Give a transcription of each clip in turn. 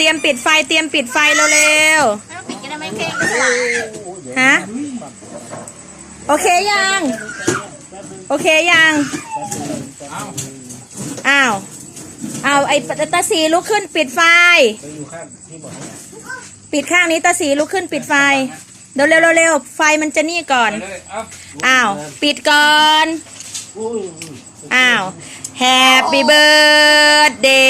เตรียมปิดไฟเตรียมปิดไฟเร็วไม่ต้องปิดก็ได้ไหมเพลงก็สว่างๆฮะโอเคยัง โอเคยัง อ้าวอ้าวไอ้ตาสีลุกขึ้นปิดไฟ ปิดข้างนี้ตาสีลุกขึ้นปิดไฟเร็วเร็วเร็วๆไฟมันจะนี่ก่อน อ้าว ปิดก่อน อ้าว Happy birthday to you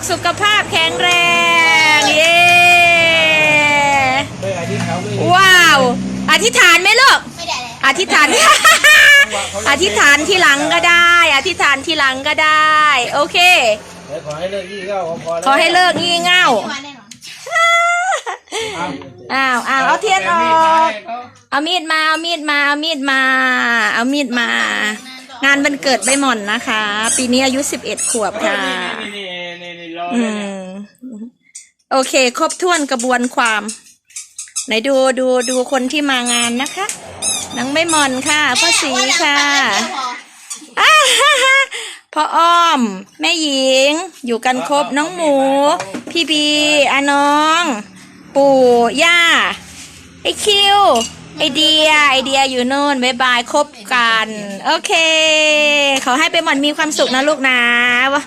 อให้ลูกสุขภาพแข็งแรง เย้ว้าว อธิษฐานไหมลูกไม่ได้เลยอธิษฐาน อธิษฐานที่หลังก็ได้ อธิษฐานที่หลังก็ได้ โอเค ขอให้เลิกยี่เก้าพอขอให้เลิกงี่เง่าไม่มาแน่นอนอ้าวอ้าวเอาเทียนออกเอามีดมา เอามีดมา เอามีดมา เอามีดมา งานวันเกิดใบหม่อนนะคะ ปีนี้อายุสิบเอ็ดขวบค่ะนี่นี่นี่ร ออืม โอเค ครบถ้วนกระบวนความ ไหนดูดูดูคนที่มางานนะคะน้องใบหม่อนค่ะพ่อสีค่ะอ้าฮ่าฮ่าพ่ออ้อม แม่หญิง อยู่กันครบน้องหมู พี่บีอาน้อง ปู่ย่า ไอคิว ไอเดีย ไอเดียอยู่โน่นบายบายคบกัน โอเค ขอให้ไปหมอนมีความสุขนะลูกนะวะ